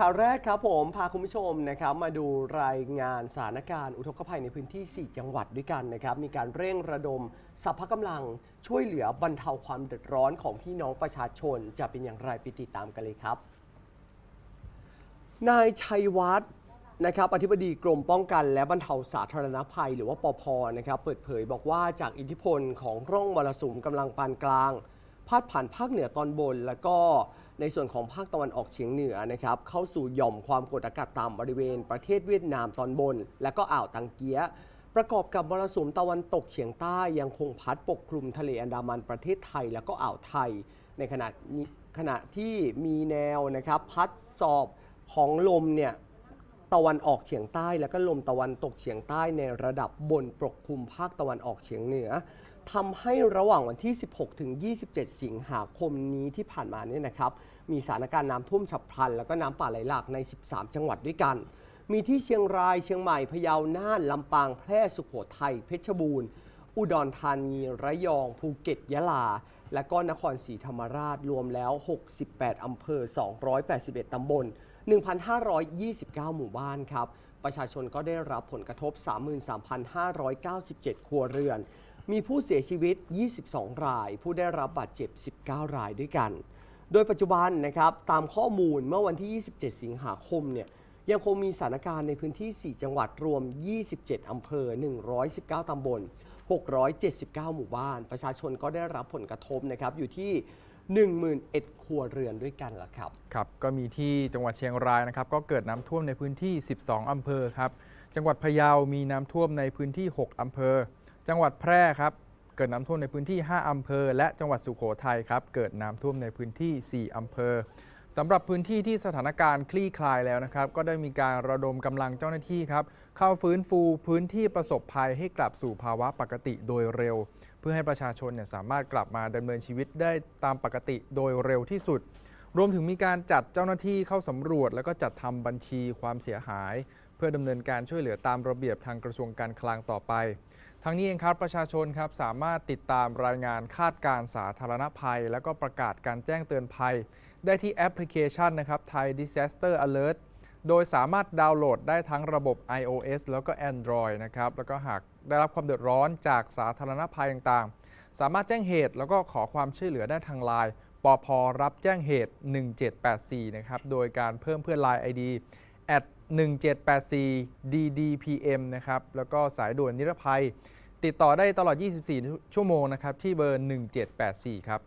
ข่าวแรกครับผมพาคุณผู้ชมนะครับมาดูรายงานสถานการณ์อุทกภัยในพื้นที่ 4 จังหวัดด้วยกันนะครับมีการเร่งระดมสรรพกำลังช่วยเหลือบรรเทาความเดือดร้อนของพี่น้องประชาชน จะเป็นอย่างไรไปติดตามกันเลยครับ นายชัยวัฒน์นะครับอธิบดีกรมป้องกันและบรรเทาสาธารณภัย หรือว่าปพนะครับเปิดเผยบอกว่าจากอิทธิพลของร่องมรสุมกำลังปานกลาง พาดผ่านภาคเหนือตอนบน แล้วก็ในส่วนของภาคตะวันออกเฉียงเหนือนะครับเข้าสู่หย่อมความกดอากาศต่ำบริเวณ ประเทศเวียดนามตอนบน และก็อ่าวตังเกียประกอบกับมรสุมตะวันตกเฉียงใต้ยังคงพัดปกคลุมทะเลอันดามันประเทศไทย แล้วก็อ่าวไทย ในขณะขณะที่มีแนวนะครับพัดสอบของลมเนี่ยตะวันออกเฉียงใต้ แล้วก็ลมตะวันตกเฉียงใต้ในระดับบนปกคลุมภาคตะวันออกเฉียงเหนือ ทำให้ระหว่างวันที่ 16 ถึง 27 สิงหาคมนี้ที่ผ่านมาเนี่ยนะครับ มีสถานการณ์น้ำท่วมฉับพลัน แล้วก็น้ำป่าไหลหลากใน 13 จังหวัดด้วยกัน มีที่เชียงราย เชียงใหม่ พะเยา น่าน ลำปาง แพร่ สุโขทัย เพชรบูรณ์ อุดรธานี ระยอง ภูเก็ต ยะลา และก็นครศรีธรรมราช รวมแล้ว 68 อำเภอ 281 ตำบล 1,529 หมู่บ้านครับ ประชาชนก็ได้รับผลกระทบ 33,597 ครัวเรือน มีผู้เสียชีวิต 22 ราย ผู้ได้รับบาดเจ็บ 19 รายด้วยกัน โดยปัจจุบันนะครับ ตามข้อมูลเมื่อวันที่ 27 สิงหาคมเนี่ย ยังคงมีสถานการณ์ในพื้นที่ 4 จังหวัดรวม 27 อำเภอ 119 ตำบล 679 หมู่บ้าน ประชาชนก็ได้รับผลกระทบนะครับ อยู่ที่11,000ครัวเรือนด้วยกันละครับ ครับ ก็มีที่จังหวัดเชียงรายนะครับ ก็เกิดน้ำท่วมในพื้นที่ 12 อำเภอครับ จังหวัดพะเยามีน้ำท่วมในพื้นที่ 6อำเภอ จังหวัดแพร่ครับ เกิดน้ำท่วมในพื้นที่ 5อำเภอ และจังหวัดสุโขทัยครับ เกิดน้ำท่วมในพื้นที่ 4อำเภอสำหรับพื้นที่ที่สถานการณ์คลี่คลายแล้วนะครับ ก็ได้มีการระดมกำลังเจ้าหน้าที่ครับ เข้าฟื้นฟูพื้นที่ประสบภัยให้กลับสู่ภาวะปกติโดยเร็ว เพื่อให้ประชาชนเนี่ยสามารถกลับมาดำเนินชีวิตได้ตามปกติโดยเร็วที่สุด รวมถึงมีการจัดเจ้าหน้าที่เข้าสำรวจ แล้วก็จัดทำบัญชีความเสียหาย เพื่อดำเนินการช่วยเหลือตามระเบียบทางกระทรวงการคลังต่อไปทางนี้เองครับประชาชนครับสามารถติดตามรายงานคาดการสาธารณภัย และก็ประกาศการแจ้งเตือนภัย ได้ที่แอปพลิเคชันนะครับไทย Disaster Alert โดยสามารถดาวน์โหลดได้ทั้งระบบ iOS แล้วก็ Android นะครับแล้วก็หากได้รับความเดือดร้อนจากสาธารณภัยต่างๆ สามารถแจ้งเหตุแล้วก็ขอความช่วยเหลือได้ทางไลน์ปอพรับแจ้งเหตุ 1784 นะครับโดยการเพิ่มเพื่อนไลน์ ID 1784ddpm นะครับ แล้วก็สายด่วนนิรภัย ติดต่อได้ตลอด 24 ชั่วโมงนะครับ ที่เบอร์ 1784 ครับ